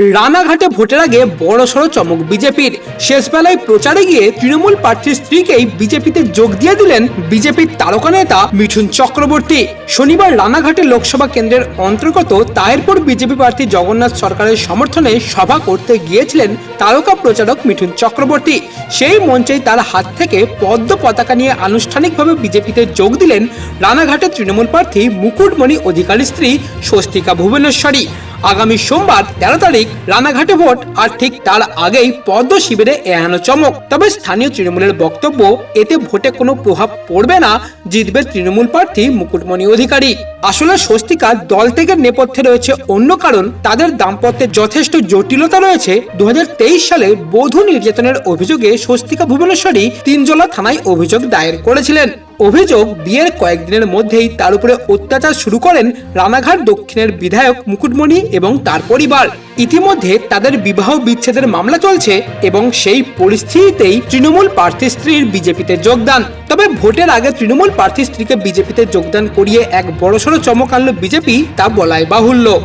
রানাঘাটে ভোটের আগে বড়সড় চমক বিজেপির। শেষবেলায় প্রচারে গিয়ে তৃণমূল প্রার্থীর স্ত্রীকেই বিজেপিতে যোগ দিয়ে দিলেন বিজেপির তারকা নেতা মিঠুন চক্রবর্তী। শনিবার রানাঘাটে লোকসভা কেন্দ্রের অন্তর্গত তাহেরপুর বিজেপি প্রার্থী জগন্নাথ সরকারের সমর্থনে সভা করতে গিয়েছিলেন তারকা প্রচারক মিঠুন চক্রবর্তী। সেই মঞ্চেই তার হাত থেকে পদ্ম পতাকা নিয়ে আনুষ্ঠানিকভাবে বিজেপিতে যোগ দিলেন রানাঘাটের তৃণমূল প্রার্থী মুকুটমণি অধিকারী স্ত্রী স্বস্তিকা ভুবনেশ্বরী। আগামী সোমবার তেরো তারিখ রানাঘাটে ভোট, আর ঠিক তার আগেই পদ্ম শিবিরে এহানো চমক। তবে স্থানীয় তৃণমূলের বক্তব্য, এতে ভোটে কোনো প্রভাব পড়বে না, জিতবে তৃণমূল প্রার্থী মুকুটমণি অধিকারী। আসলে স্বস্তিকা দল থেকে নেপথ্যে রয়েছে অন্য কারণ, তাদের দাম্পত্যে যথেষ্ট জটিলতা রয়েছে। দু হাজার তেইশ সালে বধূ নির্যাতনের অভিযোগে স্বস্তিকা ভুবনেশ্বরী তিনজলা থানায় অভিযোগ দায়ের করেছিলেন। অভিযোগ বিয়ের কয়েকদিনের মধ্যেই তার উপরে অত্যাচার শুরু করেন রানাঘাট দক্ষিণের বিধায়ক মুকুটমণি এবং তার পরিবার। ইতিমধ্যে তাদের বিবাহ বিচ্ছেদের মামলা চলছে এবং সেই পরিস্থিতিতেই তৃণমূল প্রার্থী স্ত্রীর বিজেপিতে যোগদান। তবে ভোটের আগে তৃণমূল প্রার্থী স্ত্রীকে বিজেপিতে যোগদান করিয়ে এক বড়সড় চমক আনলো বিজেপি, তা বলাই বাহুল্য।